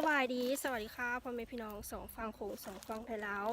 สบายดี สวัสดีค่ะพ่อแม่พี่น้องสองฟังโขงสองฟังไทยลาว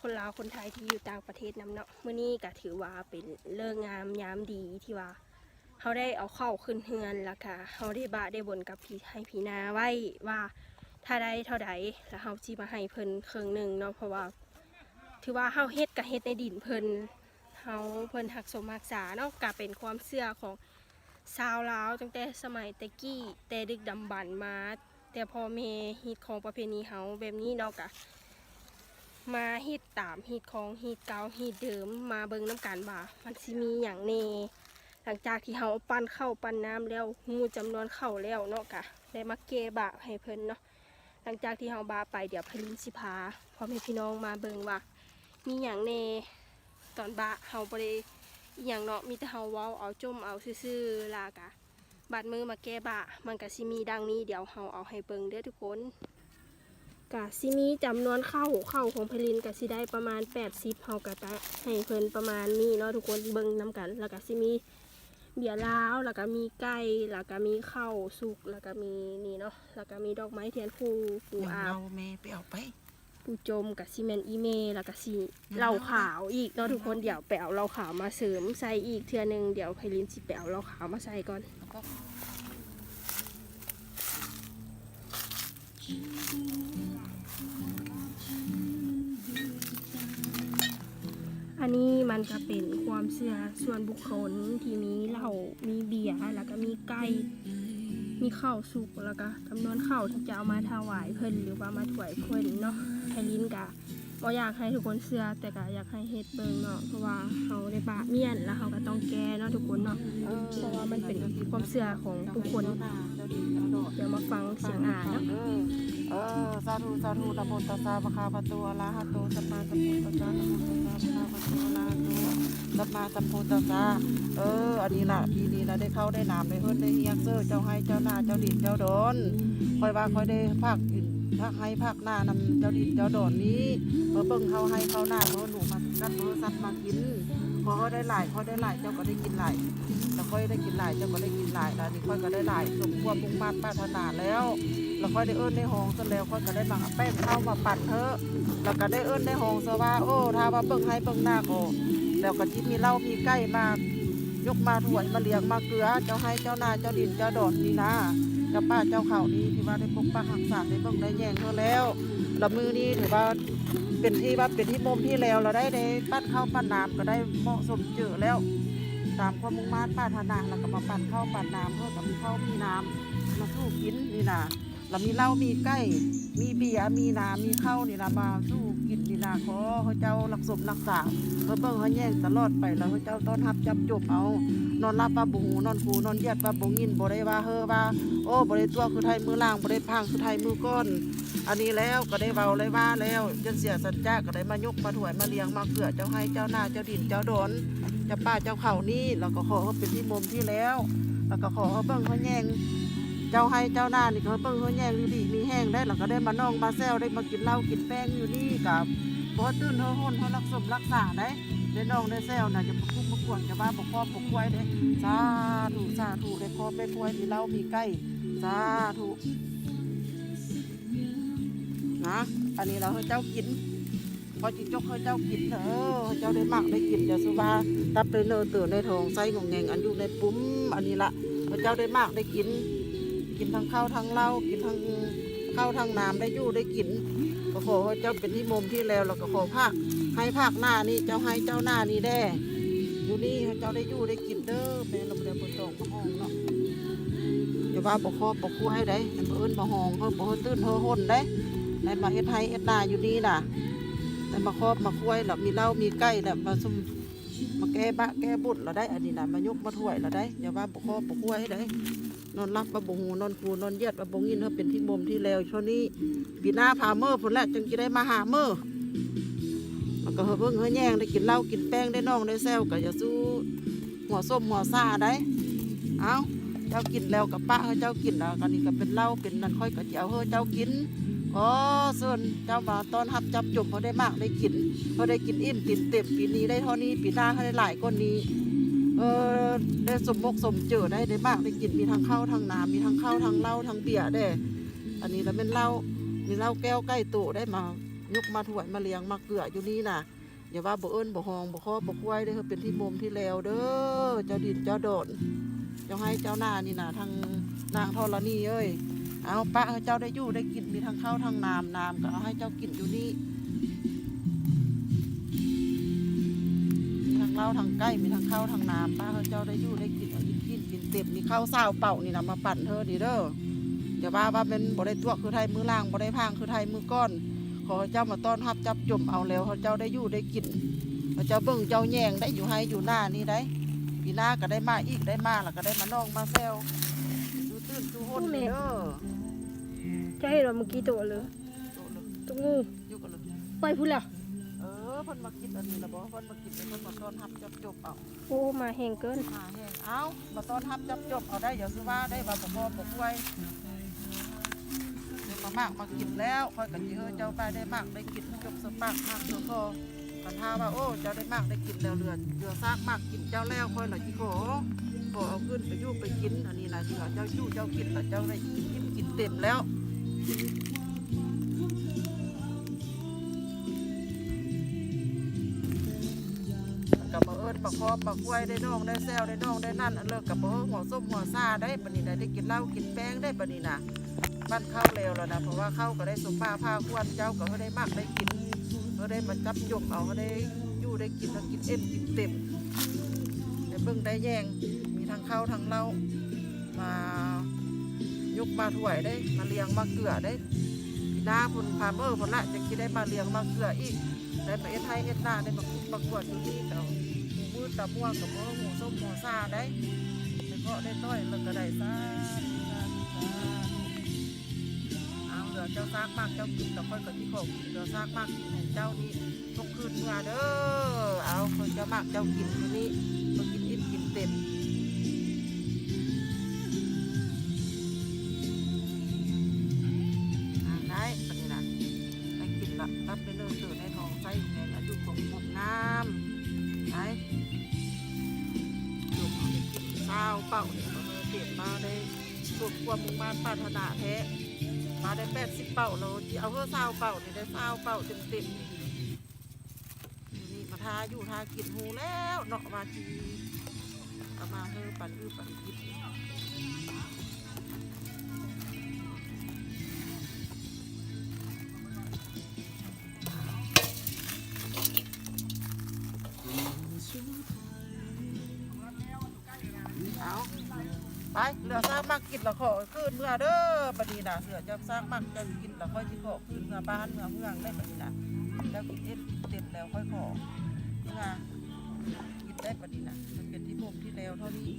คนลาวคนไทยที่อยู่ต่างประเทศนำเนาะมื้อนี้ก็ถือว่าเป็นเลิกงามยามดีที่ว่าเขาได้เอาเข้าขึ้นเฮือนแล้วก็เขาได้บะได้บนกับพี่ให้พี่นาไว้ว่าถ้าได้เท่าใดแล้วเขาสิมาให้เพิ่นครึ่งหนึ่งเนาะเพราะว่าถือว่าเฮาเฮ็ดกับเฮ็ดในดินเพิ่นเฮาเพิ่นหักสมรักษาเนาะก็เป็นความเชื่อของชาวลาวตั้งแต่สมัยตะกี้แต่ดึกดำบรรพ์มา แต่พอเมฮิตของประเพณีเฮาแบบนี้เนาะกะมาฮิตตามฮิตของฮิตเก่าฮิตเดิมมาเบิ่งน้ำกันว่ามันสิมีอย่างแน่หลังจากที่เฮาปั้นเข้าปั้นน้ำแล้วงูจำนวนเข้าแล้วเนาะกะได้มาเกบะให้เพิ่นเนาะหลังจากที่เฮาบาไปเดี๋ยวพลินสิพาพ่อแม่พี่น้องมาเบิ่งว่า มีอย่างแน่ตอนบะเฮาบ่ได้อย่างเนาะมีแต่เฮาเว้าเอาจมเอาซื่อๆลากะ บาดมือมาแก้บะมันก็สิมีดังนี้เดี๋ยวเฮาเอาให้เบิ่งเด้อทุกคนกะสิมีจำนวนเข้าเข้าของเพลินก็สิได้ประมาณ80เฮาก็จะให้เพิ่นประมาณนี้เนาะทุกคนเบิ่งนํกัน แล้วก็สิมีเบียร์ลาวแล้วก็มีไก่แล้วก็มีข้าวสุกแล้วก็มีนี่เนาะแล้วก็มีดอกไม้เทียนคู่ปูอางอาเราบแม่ไปเอาไปปูจมกับซีเมนอีเมแล้วก็สีเหล้าขาวอีกเนาะทุกคนเดี๋ยวไปเอาเหล้าขาวมาเสริมใส่อีกเทื่อหนึงเดี๋ยวไพลินสิไปเอาเหล้าขาวมาใส่ก่อนอันนี้มันก็เป็นความเชื่อส่วนบุคคลที่มีเหล้ามีเบียร์แล้วก็มีไก่มีข้าวสุกแล้วก็จำนวนข้าวที่จะเอามาถวายเพิ่นหรือว่ามาถวายเพิ่นเนาะไพลินกะ บ่อยากให้ทุกคนเชื่อแต่ก็อยากให้เฮ็ดเบิ่งเนาะเพราะว่าเขาได้บะเมียนแล้วเขาก็ต้องแก้เนาะทุกคนเนาะเพราะว่ามันเป็นความเชื่อของทุกคนเดี๋ยวมาฟังเสียงอ่านเนาะเออสาธุสาธุนะโมตัสสะภะคะวะตอะระหะโตสัมมาสัมพุทธัสสะนะโมตัสสะภะคะวะโตอะระหะโตสัมมาสัมพุทธัสสะเออ อันนี้ละปีนี้นะได้เข้าได้นามได้เฮิรได้เฮียกเซอร์เจ้าให้เจ้าหน้าเจ้าดินเจ้าโดนคอยว่าคอยได้ภาคอื่น ภาคให้ภาคหน้านำเจ้าดินเจ้าโดนนี้เพื่อเบิ่งเขาให้เขาหน้าเพื่อหนูมากัดเพื่อสัตว์มากินพอเขาได้หลายเขาได้หลายเจ้าก็ได้กินหลายแล้วค่อยได้กินหลายเจ้าก็ได้กินหลายแล้วนี่ค่อยก็ได้หลายสมความมุ่งมั่นปรารถนาแล้วแล้วค่อยได้เอิ้นในห้องซะแล้วค่อยก็ได้มาแป้งเข้ามาปั่นเถอะแล้วก็ได้เอิ้นในห้องซะว่าโอ้ถ้าว่าเบิ่งให้เบิ่งหน้าก็แล้วก็ที่มีเหล้ามีไก่มายกมาถวายมาเลี้ยงมาเกลือเจ้าให้เจ้านาเจ้าดินเจ้าดอนนี่นะ เจ้าป้าเจ้าเขานี่ที่ว่าได้ปกปักรักษาได้เบิ่งได้แยงเขาแล้วแล้วมือนี้ถือว่าเป็นที่ว่าเป็นที่มุมที่แล้วเราได้ได้ปั้นข้าวปั้นน้ำก็ได้เหมาะสมเจอแล้ว ตามความมุ่งมั่นปรารถนาแล้วก็มาปั่นข้าวปั่นน้ำเพื่อกับมีข้าวมีน้ำมาสู้กินนี่นะแล้วมีเหล้ามีไก่มีเบียร์มีน้ำมีข้าวนี่นะมาสู้กินนี่นะขอเขาเจ้ารักสมรักษาเพื่อเบิ่งเขาแย่งตลอดไปแล้วเขาเจ้าต้อนรับจับจบเอา นอนรับว่าบุหูนอนคูนอนเยียดว่าบุงินบ่ได้ว่าเฮอว่า โอ้บ่ได้ตัวคือไทยมือล่างบ่ได้พังคือไทยมือก้นอันนี้แล้วก็ได้เว้าเลยว่าแล้วจนเสียสัจจะก็ได้มายกมาถวายมาเลี้ยงมาเกลือเจ้าให้เจ้าหน้าเจ้าดินเจ้าดอนเจ้าป้าเจ้าเขานี่แล้วก็ขอเขาเป็นที่มุมที่แล้วแล้วก็ขอเขาเบิ่งเขาแย่งเจ้าให้เจ้าหน้านี่เขาเบิ่งเขาแย่งดีดีมีแห้งได้แล้วก็ได้มาน่องมาแซวได้มากินเหล้ากินแป้งอยู่นี่กับพอตื่นเขาหนเขารักสมรักษาได้ ได้น้องได้แซวนะจะมาคุ้มมาขวนจะว่าบกครอบปกควยได้สาธุสาธุได้ครอบได้ควยมีเล้ามีไก่สาธุนะอันนี้เราให้เจ้ากินพอจิจกให้เจ้ากินเออให้เจ้าได้หมักได้กินเดี๋ยวสุว่าตับได้เนอเตือในทองไส้ของแงงอันอยู่ในปุ้มอันนี้ละให้เจ้าได้หมักได้กิน กินทั้งข้าวทั้งเหล้ากินทั้งข้าวทั้งน้ำได้ยู่ได้กินก็ขอให้เจ้าเป็นที่มุมที่แล้วแล้วก็ขอภาค ให้ภาคหน้านี่เจ้าให้เจ้าหน้านี่แด้อยู่นี่ให้เจ้าได้อยู่ได้กินเด้อแม่เราเดี๋ยวเปิดตองมาห้องเนาะอย่าว่าปกคอปกคู่ให้ได้มาเอิ้นมาห้องเพิ่มมาเอิ้นตื้นเฮอห่นได้ให้มาเฮ็ดให้เฮ็ดนาอยู่นี่น่ะแต่มาครอบมาคุ้ยแล้วมีเหล้ามีไก่แล้วมาซุมมาแก้บะแก้บุญเราได้ อันนี้นะมายกมาถ้วยเราได้อย่าว่าบุคอบบุคุ้ได้นอนรับมาบหูนอนคูนอนเยียดมาบงินเขาเป็นที่มุมที่แล้วช่วงนี้ปีหน้าพาเมื่อผลแหละจึงจะได้มาหาเม่อมัน ก็เฮาเพิ่งเฮาแย่งได้กินเหล้ากินแป้งได้น่องได้แซวก็อย่าสู้หัวส้มหัวซ่าได้เอาเจ้ากินแล้วกับป้าเขาเจ้ากินแล้วกันนี่ก็เป็นเหล้าเป็นนั่นค่อยก็จะเอาเฮาเจ้ากินอ๋อส่วนเจ้ามาตอนหับจับจุ่มเขาได้มากได้กินเขาได้กินอิ่มตินเต็มปีนี้ได้เท่านี้ปีหน้าเขาได้หลายก้อนนี้เออได้สมบกสมเจอได้ได้มากได้กินมีทั้งข้าวทั้งน้ำมีทั้งข้าวทั้งเหล้าทั้งเบียร์ได้ อันนี้แล้วเป็นเหล้ามีเหล้าแก้วใกล้โตได้มา ยกมาถวายมาเลี้ยงมาเกลืออยู่นี่น่ะอย่าว่าบ่เอิ้นบ่ฮองบ่คอบ่ควายได้อเฮาเป็นที่มุมที่แล้วเด้อเจ้าดินเจ้าโดนเจ้าให้เจ้าหน้านี่น่ะทางนางธรณีเอ้ยเอาปะเจ้าได้อยู่ได้กินมีทั้งข้าวทั้งน้ำน้ำก็เอาให้เจ้ากินอยู่นี่มีทั้งเล้าทั้งไก่มีทั้งข้าวทั้งน้ำป้าให้เจ้าได้อยู่ได้กินเอากินกินกินเต็มมีข้าวเศร้าเป่านี่นะมาปั่นเธอดีเด้ออย่าว่าว่าเป็นบ่ได้ตัวคือไทยมือล่างบ่ได้พางคือไทยมือก้อน ขอให้เจ้ามาต้อนรับจับจมเอาแล้วเขาเจ้าได้อยู่ได้กินเขาเจ้าเบิ่งเจ้าแยงได้อยู่ให้อยู่หน้านี่ได้ปีหน้าก็ได้มาอีกได้มาแล้วก็ได้มาน้องมาแซวดูตื่นดูหดเด้อจะให้เราเมื่อกี้ตัวเลยโตเลยตัวงูอยู่กันเลยไปพูดแล้วเออเพิ่นมากินอันนี้ละบ่เพิ่นมากินเพิ่นมาต้อนรับจับจบเอาโอ้มาแห้งเกินมาแห้งเอามาต้อนรับจับจบเอาได้เดี๋ยวสิว่าได้ว่าบ่พอบ่ป่วยเดี๋ยว มามากมากินแล้วค่อยกันเฮอเจ้าไปได้มากได้กินจบสปากมากเจ้าพอกันท่าว่าโอ้เจ้าได้มากได้กินแล้วเรือนเรือซากมากกินเจ้าแล้วค่อยละจิโกขอเอาขึ้นไปยู่ไปกินอันนี้นะที่เจ้าอยู่เจ้ากินแล้วเจ้าได้กินกินกินเต็มแล้วกับมาเอิญประคอประกล้วยได้น้องได้แซวได้น้องได้นั่นเลิกกับมาเอิญหัวส้มหัวซาได้ปนี้นะได้กินเหล้ากินแป้งได้ปนีนะ บ้านข้าวเร็วแล้วนะเพราะว่าข้าวก็ได้สมมาผ้าควนเจ้าก็ได้มากได้กินก็ได้มาจับยกเอาก็ได้อยู่ได้กินแล้วกินเอ็มกินเต็มได้เบิ่งได้แยงมีทั้งข้าวทั้งเล้ามายกมาถวยได้มาเลี้ยงมาเกลือได้ปีหน้าพุ่นพาเมอร์พุ่นละจะคิดได้มาเลี้ยงมาเกลืออีกได้มาเอ็ดไทยเอ็ดหน้าได้มาคุประกวดอยู่ที่เก่าหมูมืดตะม่วงกับหมูหมูส้มหมูซาได้แล้วก็ได้ต้อยแล้วก็ได้ซาซาซา เจ้าซากมากเจ้ากินกับค่อยกับที่ของกินเดี๋ยวซากมากกินของเจ้านี่ทุกคืนเมื่อเด้อเอาคนเจ้ามากเจ้ากินอยู่นี่มากินอิ่มกินเต็มอ่าได้ปะนี่นะไปกินละรับไปเลยเสือในท้องไส้ในอายุของผมน้ำไปหยุดเอาไปกินข้าวเป่าเนี่ยมมาได้สุดความมุ่งมั่นปรารถนาแท้ มาได้แปดสิบเป่าเราเอาเพื่อเศร้าเป่าเนี่ยได้เศร้าเป่าเต็มเต็มๆนี่มาทาอยู่ทากินหูแล้วเนาะมาจีเอามาเฮือปั่นอือปั่นกิน ไปเหลือซากมากกินละขอคืนเมื่อเด้อปดีนะเหลือจะซากมากจะกินละค่อยจิขอคืนเมื่อบ้านเมื่อเมืองได้ปดีนะแล้วกินเอ็ดเต็มแล้วค่อยขอเมื่อกินได้ปดีนะมันเป็นที่ผมที่แล้วเท่านี้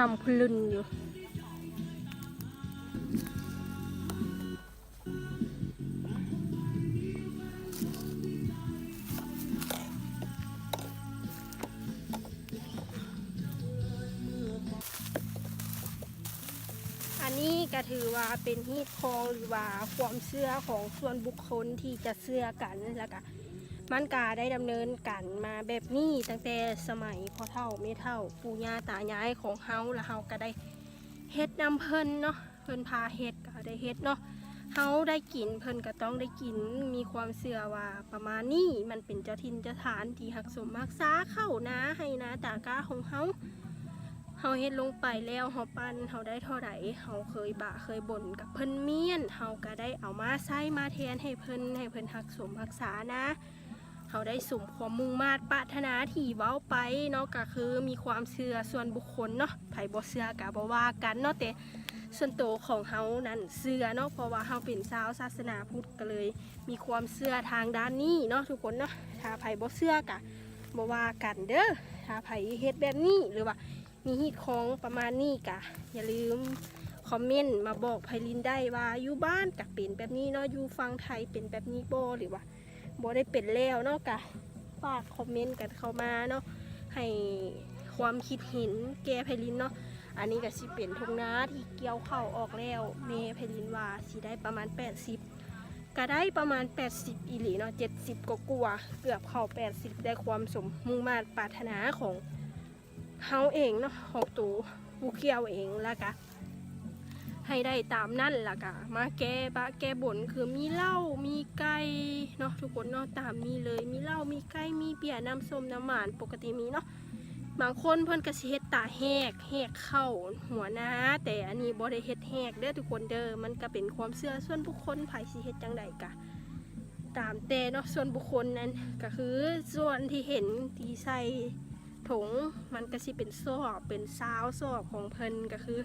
ดำคลึนอยู่ ว่าเป็นฮีตคองหรือว่าความเชื่อของส่วนบุคคลที่จะเชื่อกันแล้วก็มันกาได้ดำเนินกันมาแบบนี้ตั้งแต่สมัยพ่อเฒ่าแม่เฒ่าปู่ย่าตายายของเฮาแล้วเฮาก็ได้เฮ็ดนำเพิ่นเนาะเพิ่นพาเฮ็ดก็ได้เฮ็ดเนาะเฮาได้กินเพิ่นก็ต้องได้กินมีความเชื่อว่าประมาณนี้มันเป็นเจ้าทินเจ้าฐานที่หักสมรักษาเข้านะให้นะตากาของเฮา เฮาเฮ็ดลงไปแล้วเฮาปั้นเฮาได้เท่าไหร่เฮาเคยบะเคยบ่นกับเพิ่นเมียนเฮาก็ได้เอามาใช้มาแทนให้เพิ่นให้เพิ่นรักสมรักษานะเฮาได้สมความมุ่งมาตรปรารถนาที่เว้าไปเนาะก็คือมีความเชื่อส่วนบุคคลเนาะไผบ่เชื่อก็บ่ว่ากันเนาะแต่ส่วนตัวของเฮานั้นเชื่อเนาะเพราะว่าเฮาเป็นชาวศาสนาพุทธก็เลย มีความเชื่อทางด้านนี้เนาะทุกคนเนาะถ้าไผบ่เชื่อก็บ่ว่ากันเด้อถ้าไผเฮ็ดแบบนี้หรือว่า มีฮีตของประมาณนี้กะ อย่าลืมคอมเมนต์มาบอกไพลินได้ว่าอยู่บ้านกะเป็นแบบนี้เนาะอยู่ฟังไทยเป็นแบบนี้บ่หรือว่าบ่ได้เป็นแล้วเนาะกะฝากคอมเมนต์กันเข้ามาเนาะให้ความคิดเห็นแกไพลินเนาะอันนี้ก็สิเป็นทงนาที่เกี่ยวเข้าออกแล้วเมไพลินว่าสิได้ประมาณ 80 ก็ได้ประมาณ 80 อีหลีเนาะ70ก็กลัวาเกือบเข้า 80 ได้ความสมมุ่งมาตรปรารถนาของ เฮาเองเนาะของตัวผู้เกียวเองแล้วก็ให้ได้ตามนั่นล่ะกะมาแก้บะแก้บนคือมีเหล้ามีไก่เนาะทุกคนเนาะตามมีเลย มีเหล้ามีไก่มีเบียร์น้ำส้มน้ำหวานปกติมีเนาะบางคนเพิ่นก็สิเฮ็ดตาแหกแหกเข้าหัวหน้าแต่อันนี้บ่ได้เฮ็ดแหกเด้อทุกคนเด้อมันก็เป็นความเชื่อส่วนบุคคลไผสิเฮ็ดจังใดกะตามแต่เนาะส่วนบุคคลนั้นก็คือส่วนที่เห็นที่ใส่ ถุงมันก็สิเป็นซอกเป็นซาวซอกของเพิ่นก็คือ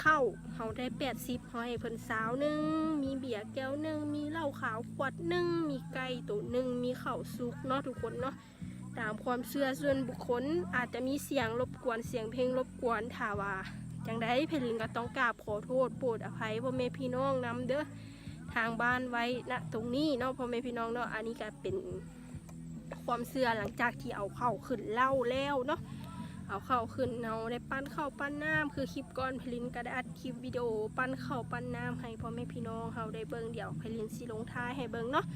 เข้าเฮาได้แปดสิบเฮาให้เพิ่นสาวหนึ่งมีเบียร์แก้วหนึ่งมีเหล้าขาวขวดหนึ่งมีไก่ตัวหนึ่งมีข้าวสุกเนาะทุกคนเนาะตามความเชื่อส่วนบุคคลอาจจะมีเสียงรบกวนเสียงเพลงรบกวนถาว่าจังได้เพลินก็ต้องกราบขอโทษโปรดอภัยพ่อแม่พี่น้องนำเด้อทางบ้านไว้ณตรงนี้เนาะพ่อแม่พี่น้องเนาะอันนี้ก็เป็น ความเชื่อหลังจากที่เอาเข้าขึ้นเล่าแล้วเนาะเอาเข้าขึ้นเอาได้ปั้นเข้าปั้นน้ำคือคลิปก่อนพลินก็ได้อัดคลิปวิดีโอปั้นเข้าปั้นน้ำให้พ่อแม่พี่น้องเฮาได้เบิ่งเดี๋ยวพลินสิลงท้ายให้เบิ่งเนาะ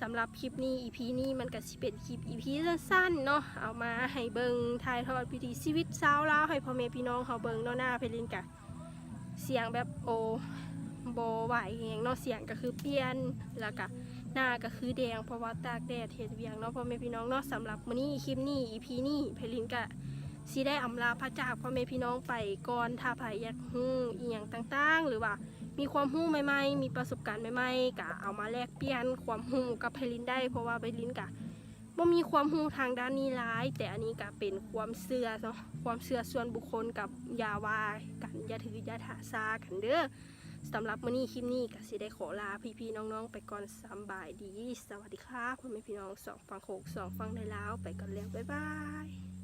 สำหรับคลิปนี้ EP นี้มันก็สิเป็นคลิป EP สั้นๆเนาะเอามาให้เบิ่งถ่ายทอดพิธีชีวิตสาวลาวให้พ่อแม่พี่น้องเฮาเบิ่งเนาะหน้าพลินกะเสียงแบบโอโบไหวแหงเนาะเสียงก็คือเปลี่ยนแล้วก็ หน้าก็คือแดงเพราะว่าตากแดดเฮ็ดเวียงเนาะพ่อแม่พี่น้องเนาะสำหรับมื้อนี้คลิปนี้ EP นี้เพลินก็สิได้อำลาพระจากพ่อแม่พี่น้องไปก่อนถ้าไผอยากฮู้อีหยังต่างๆ หรือว่ามีความรู้ใหม่ๆ มีประสบการณ์ใหม่ๆก็เอามาแลกเปลี่ยนความรู้กับเพลินได้ เพราะว่าเพลินก็บ่มีความรู้ทางด้านนี้หลาย แต่อันนี้ก็เป็นความเชื่อเนาะความเชื่อส่วนบุคคลกับยาว่ากันอย่าถืออย่าถาซากันเด้อ สำหรับมื้อนี้คลิปนี้ก็สิได้ขอลาพี่ๆน้องๆ ไปก่อนสำบายดี สวัสดีครับพ่อแม่พี่น้องสองฟังโขกสองฟังในลาวไปก่อนแล้วบ๊ายบาย